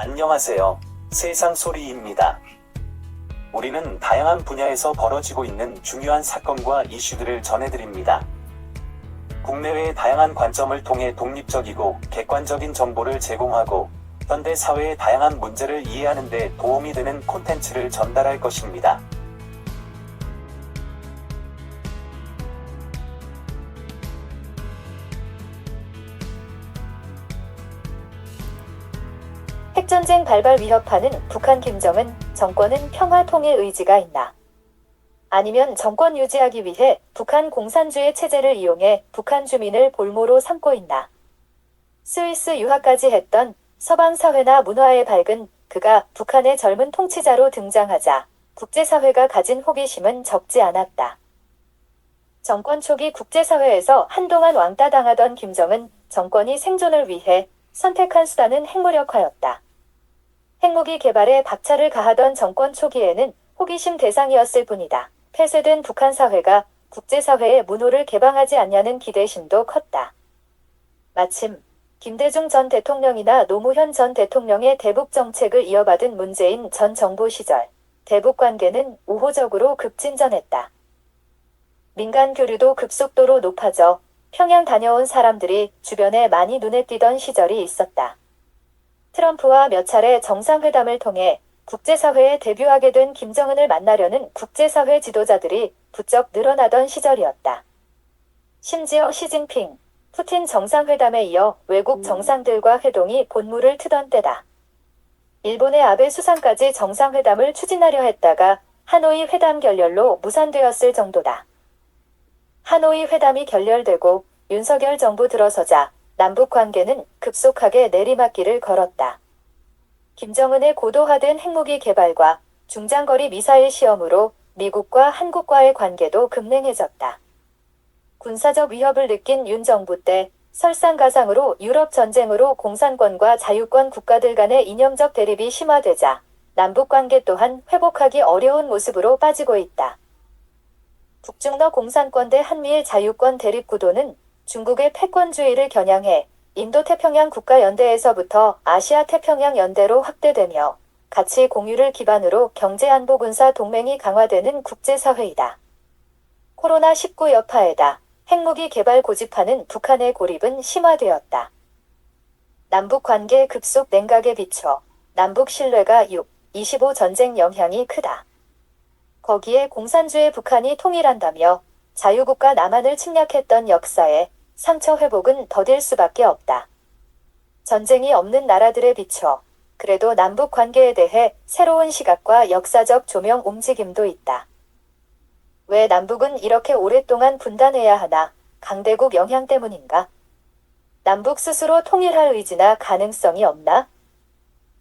안녕하세요. 세상 소리입니다. 우리는 다양한 분야에서 벌어지고 있는 중요한 사건과 이슈들을 전해드립니다. 국내외의 다양한 관점을 통해 독립적이고 객관적인 정보를 제공하고 현대 사회의 다양한 문제를 이해하는 데 도움이 되는 콘텐츠를 전달할 것입니다. 핵전쟁 발발 위협하는 북한 김정은 정권은 평화 통일 의지가 있나? 아니면 정권 유지하기 위해 북한 공산주의 체제를 이용해 북한 주민을 볼모로 삼고 있나? 스위스 유학까지 했던 서방 사회나 문화에 밝은 그가 북한의 젊은 통치자로 등장하자 국제사회가 가진 호기심은 적지 않았다. 정권 초기 국제사회에서 한동안 왕따 당하던 김정은 정권이 생존을 위해 선택한 수단은 핵무력화였다. 핵무기 개발에 박차를 가하던 정권 초기에는 호기심 대상이었을 뿐이다. 폐쇄된 북한 사회가 국제사회의 문호를 개방하지 않냐는 기대심도 컸다. 마침 김대중 전 대통령이나 노무현 전 대통령의 대북 정책을 이어받은 문재인 전 정부 시절 대북 관계는 우호적으로 급진전했다. 민간 교류도 급속도로 높아져 평양 다녀온 사람들이 주변에 많이 눈에 띄던 시절이 있었다. 트럼프와 몇 차례 정상회담을 통해 국제사회에 데뷔하게 된 김정은을 만나려는 국제사회 지도자들이 부쩍 늘어나던 시절이었다. 심지어 시진핑, 푸틴 정상회담에 이어 외국 정상들과 회동이 본물을 트던 때다. 일본의 아베 수상까지 정상회담을 추진하려 했다가 하노이 회담 결렬로 무산되었을 정도다. 하노이 회담이 결렬되고 윤석열 정부 들어서자 남북 관계는 급속하게 내리막길을 걸었다. 김정은의 고도화된 핵무기 개발과 중장거리 미사일 시험으로 미국과 한국과의 관계도 급냉해졌다. 군사적 위협을 느낀 윤 정부 때 설상가상으로 유럽 전쟁으로 공산권과 자유권 국가들 간의 이념적 대립이 심화되자 남북 관계 또한 회복하기 어려운 모습으로 빠지고 있다. 북중러 공산권 대 한미일 자유권 대립 구도는 중국의 패권주의를 겨냥해 인도태평양 국가연대에서부터 아시아태평양 연대로 확대되며 가치 공유를 기반으로 경제안보 군사 동맹이 강화되는 국제사회이다. 코로나19 여파에다 핵무기 개발 고집하는 북한의 고립은 심화되었다. 남북 관계 급속 냉각에 비춰 남북 신뢰가 6, 25 전쟁 영향이 크다. 거기에 공산주의 북한이 통일한다며 자유국가 남한을 침략했던 역사에 상처 회복은 더딜 수밖에 없다. 전쟁이 없는 나라들에 비춰 그래도 남북 관계에 대해 새로운 시각과 역사적 조명 움직임도 있다. 왜 남북은 이렇게 오랫동안 분단해야 하나? 강대국 영향 때문인가? 남북 스스로 통일할 의지나 가능성이 없나?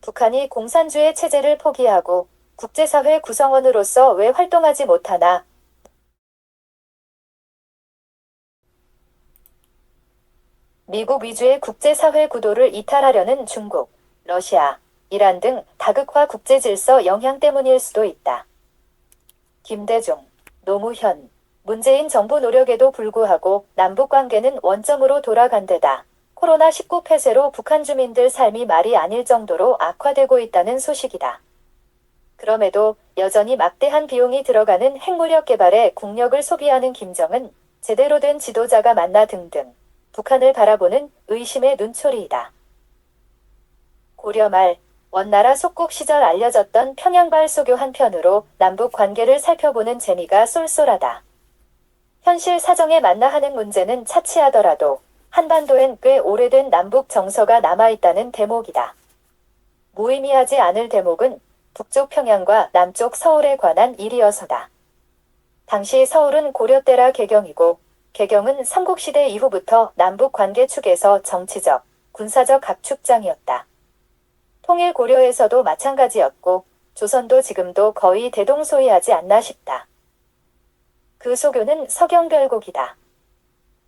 북한이 공산주의 체제를 포기하고 국제사회 구성원으로서 왜 활동하지 못하나? 미국 위주의 국제사회 구도를 이탈하려는 중국, 러시아, 이란 등 다극화 국제 질서 영향 때문일 수도 있다. 김대중, 노무현, 문재인 정부 노력에도 불구하고 남북 관계는 원점으로 돌아간 데다 코로나19 폐쇄로 북한 주민들 삶이 말이 아닐 정도로 악화되고 있다는 소식이다. 그럼에도 여전히 막대한 비용이 들어가는 핵무력 개발에 국력을 소비하는 김정은 제대로 된 지도자가 만나 등등 북한을 바라보는 의심의 눈초리이다. 고려 말 원나라 속국 시절 알려졌던 평양발 소교 한편으로 남북 관계를 살펴보는 재미가 쏠쏠하다. 현실 사정에 맞나 하는 문제는 차치하더라도 한반도엔 꽤 오래된 남북 정서가 남아있다는 대목이다. 무의미하지 않을 대목은 북쪽 평양과 남쪽 서울에 관한 일이어서다. 당시 서울은 고려 때라 개경이고 개경은 삼국시대 이후부터 남북 관계 축에서 정치적, 군사적 각축장이었다. 통일 고려에서도 마찬가지였고 조선도 지금도 거의 대동소이하지 않나 싶다. 그 소교는 서경별곡이다.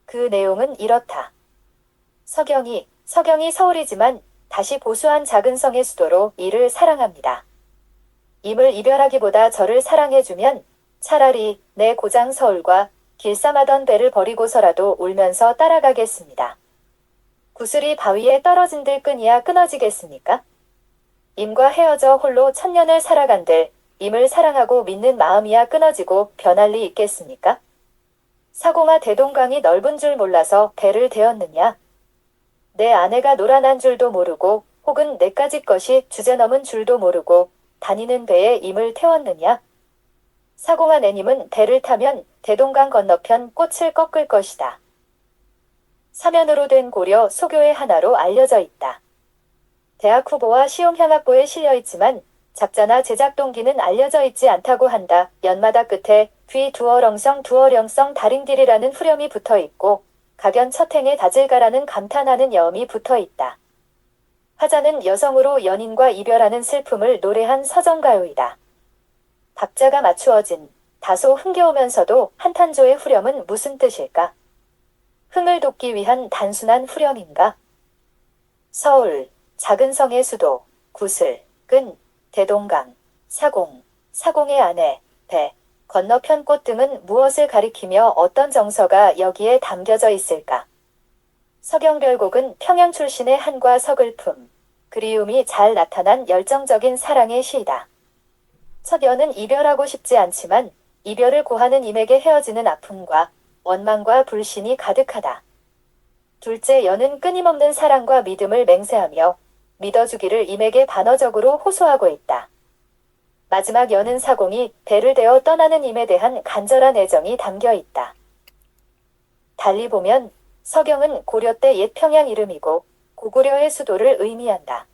그 내용은 이렇다. 서경이, 서경이 서울이지만 다시 보수한 작은 성의 수도로 이를 사랑합니다. 임을 이별하기보다 저를 사랑해주면 차라리 내 고장 서울과 길쌈하던 배를 버리고서라도 울면서 따라가겠습니다. 구슬이 바위에 떨어진 들 끈이야 끊어지겠습니까? 임과 헤어져 홀로 천년을 살아간들 임을 사랑하고 믿는 마음이야 끊어지고 변할 리 있겠습니까? 사공아 대동강이 넓은 줄 몰라서 배를 대었느냐? 내 아내가 노란한 줄도 모르고 혹은 내까지 것이 주제 넘은 줄도 모르고 다니는 배에 임을 태웠느냐? 사공아 내님은 배를 타면 대동강 건너편 꽃을 꺾을 것이다. 사면으로 된 고려 소교의 하나로 알려져 있다. 대학 후보와 시용향학부에 실려 있지만 작자나 제작 동기는 알려져 있지 않다고 한다. 연마다 끝에 귀 두어렁성 두어령성 다링딜이라는 후렴이 붙어 있고 가견 첫행에 다질가라는 감탄하는 여음이 붙어 있다. 화자는 여성으로 연인과 이별하는 슬픔을 노래한 서정가요이다. 박자가 맞추어진 다소 흥겨우면서도 한탄조의 후렴은 무슨 뜻일까? 흥을 돋기 위한 단순한 후렴인가? 서울, 작은 성의 수도, 구슬, 끈, 대동강, 사공, 사공의 아내, 배, 건너편 꽃 등은 무엇을 가리키며 어떤 정서가 여기에 담겨져 있을까? 서경별곡은 평양 출신의 한과 서글픔, 그리움이 잘 나타난 열정적인 사랑의 시이다. 첫 연은 이별하고 싶지 않지만 이별을 고하는 임에게 헤어지는 아픔과 원망과 불신이 가득하다. 둘째 연은 끊임없는 사랑과 믿음을 맹세하며 믿어주기를 임에게 반어적으로 호소하고 있다. 마지막 연은 사공이 배를 대어 떠나는 임에 대한 간절한 애정이 담겨 있다. 달리 보면 서경은 고려 때 옛 평양 이름이고 고구려의 수도를 의미한다.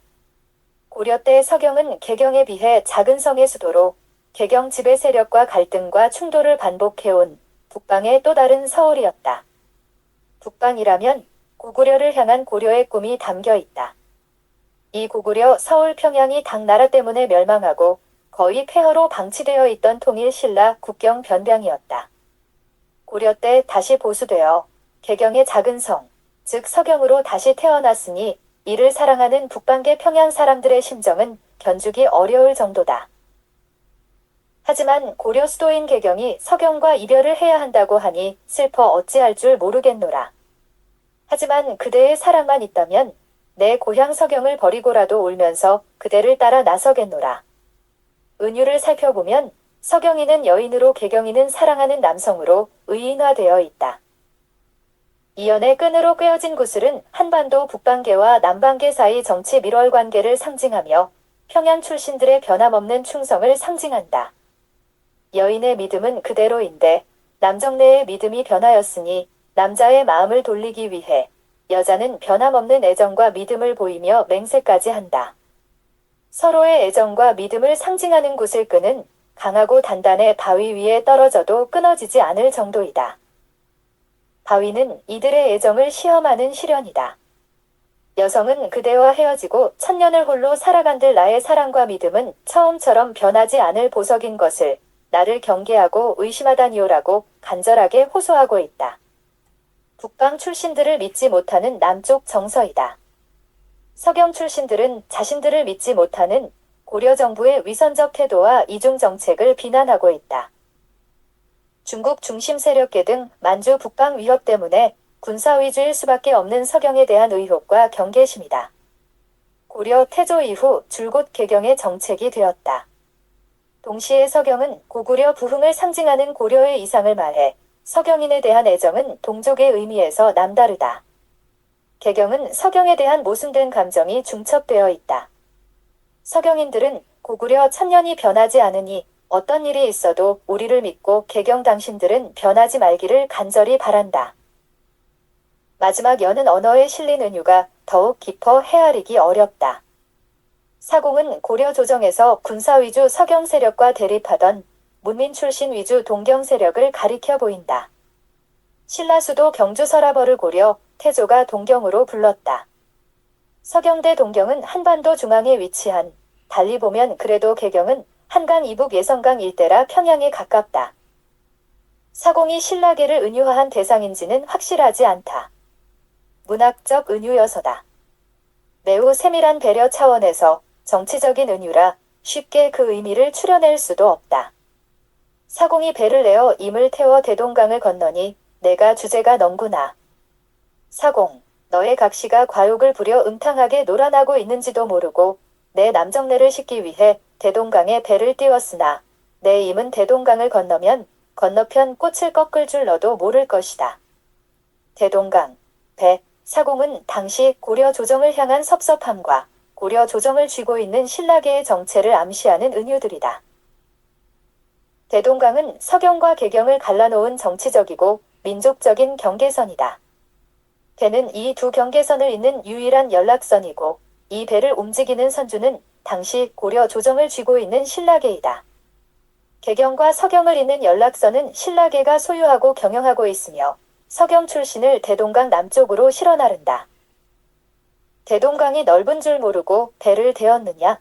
고려 때 서경은 개경에 비해 작은 성의 수도로 개경 지배 세력과 갈등과 충돌을 반복해온 북방의 또 다른 서울이었다. 북방이라면 고구려를 향한 고려의 꿈이 담겨 있다. 이 고구려 서울 평양이 당나라 때문에 멸망하고 거의 폐허로 방치되어 있던 통일 신라 국경 변병이었다. 고려 때 다시 보수되어 개경의 작은 성, 즉 서경으로 다시 태어났으니 이를 사랑하는 북방계 평양 사람들의 심정은 견주기 어려울 정도다. 하지만 고려 수도인 개경이 서경과 이별을 해야 한다고 하니 슬퍼 어찌할 줄 모르겠노라. 하지만 그대의 사랑만 있다면 내 고향 서경을 버리고라도 울면서 그대를 따라 나서겠노라. 은유를 살펴보면 서경이는 여인으로 개경이는 사랑하는 남성으로 의인화되어 있다. 이연의 끈으로 꿰어진 구슬은 한반도 북방계와 남방계 사이 정치 밀월 관계를 상징하며 평양 출신들의 변함없는 충성을 상징한다. 여인의 믿음은 그대로인데 남정네의 믿음이 변하였으니 남자의 마음을 돌리기 위해 여자는 변함없는 애정과 믿음을 보이며 맹세까지 한다. 서로의 애정과 믿음을 상징하는 구슬 끈은 강하고 단단해 바위 위에 떨어져도 끊어지지 않을 정도이다. 바위는 이들의 애정을 시험하는 시련이다. 여성은 그대와 헤어지고 천년을 홀로 살아간들 나의 사랑과 믿음은 처음처럼 변하지 않을 보석인 것을 나를 경계하고 의심하다니오라고 간절하게 호소하고 있다. 북방 출신들을 믿지 못하는 남쪽 정서이다. 서경 출신들은 자신들을 믿지 못하는 고려 정부의 위선적 태도와 이중 정책을 비난하고 있다. 중국 중심 세력계 등 만주 북방 위협 때문에 군사 위주일 수밖에 없는 서경에 대한 의혹과 경계심이다. 고려 태조 이후 줄곧 개경의 정책이 되었다. 동시에 서경은 고구려 부흥을 상징하는 고려의 이상을 말해 서경인에 대한 애정은 동족의 의미에서 남다르다. 개경은 서경에 대한 모순된 감정이 중첩되어 있다. 서경인들은 고구려 천년이 변하지 않으니 어떤 일이 있어도 우리를 믿고 개경 당신들은 변하지 말기를 간절히 바란다. 마지막 여는 언어에 실린 은유가 더욱 깊어 헤아리기 어렵다. 사공은 고려 조정에서 군사 위주 서경 세력과 대립하던 문민 출신 위주 동경 세력을 가리켜 보인다. 신라 수도 경주 서라벌을 고려 태조가 동경으로 불렀다. 서경대 동경은 한반도 중앙에 위치한 달리 보면 그래도 개경은 한강 이북 예성강 일대라 평양에 가깝다. 사공이 신라계를 은유화한 대상인지는 확실하지 않다. 문학적 은유여서다. 매우 세밀한 배려 차원에서 정치적인 은유라 쉽게 그 의미를 추려낼 수도 없다. 사공이 배를 내어 임을 태워 대동강을 건너니 내가 주제가 넌구나. 사공, 너의 각시가 과욕을 부려 음탕하게 놀아나고 있는지도 모르고 내 남정네를 싣기 위해 대동강에 배를 띄웠으나 내 임은 대동강을 건너면 건너편 꽃을 꺾을 줄 너도 모를 것이다. 대동강, 배, 사공은 당시 고려 조정을 향한 섭섭함과 고려 조정을 쥐고 있는 신라계의 정체를 암시하는 은유들이다. 대동강은 서경과 개경을 갈라놓은 정치적이고 민족적인 경계선이다. 배는 이 두 경계선을 잇는 유일한 연락선이고 이 배를 움직이는 선주는 당시 고려 조정을 쥐고 있는 신라계이다. 개경과 서경을 잇는 연락선은 신라계가 소유하고 경영하고 있으며 서경 출신을 대동강 남쪽으로 실어 나른다. 대동강이 넓은 줄 모르고 배를 대었느냐?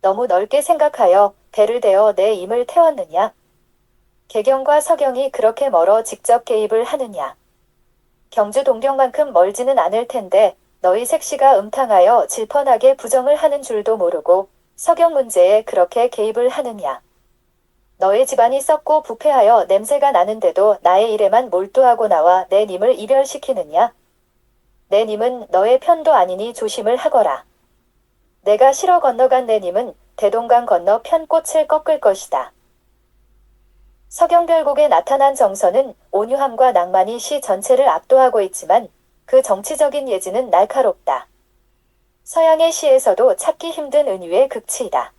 너무 넓게 생각하여 배를 대어 내 임을 태웠느냐? 개경과 서경이 그렇게 멀어 직접 개입을 하느냐? 경주 동경만큼 멀지는 않을 텐데 너희 색시가 음탕하여 질펀하게 부정을 하는 줄도 모르고 서경 문제에 그렇게 개입을 하느냐? 너의 집안이 썩고 부패하여 냄새가 나는데도 나의 일에만 몰두하고 나와 내 님을 이별시키느냐? 내 님은 너의 편도 아니니 조심을 하거라. 내가 실어 건너간 내 님은 대동강 건너 편꽃을 꺾을 것이다. 서경별곡에 나타난 정서는 온유함과 낭만이 시 전체를 압도하고 있지만 그 정치적인 예지는 날카롭다. 서양의 시에서도 찾기 힘든 은유의 극치이다.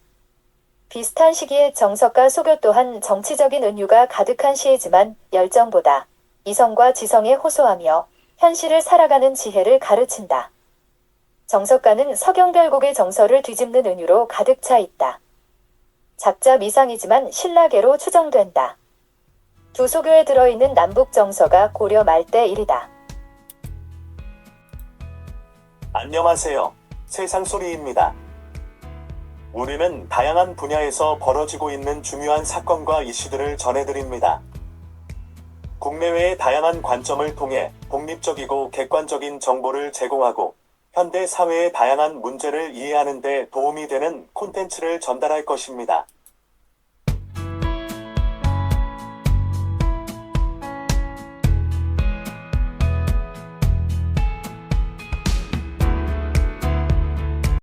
비슷한 시기에 정석과 소교 또한 정치적인 은유가 가득한 시이지만 열정보다 이성과 지성에 호소하며 현실을 살아가는 지혜를 가르친다. 정석가는 서경별곡의 정서를 뒤집는 은유로 가득 차 있다. 작자 미상이지만 신라계로 추정된다. 두 소교에 들어있는 남북 정서가 고려 말때 일이다. 안녕하세요. 세상 소리입니다. 우리는 다양한 분야에서 벌어지고 있는 중요한 사건과 이슈들을 전해드립니다. 국내외의 다양한 관점을 통해 독립적이고 객관적인 정보를 제공하고 현대 사회의 다양한 문제를 이해하는 데 도움이 되는 콘텐츠를 전달할 것입니다.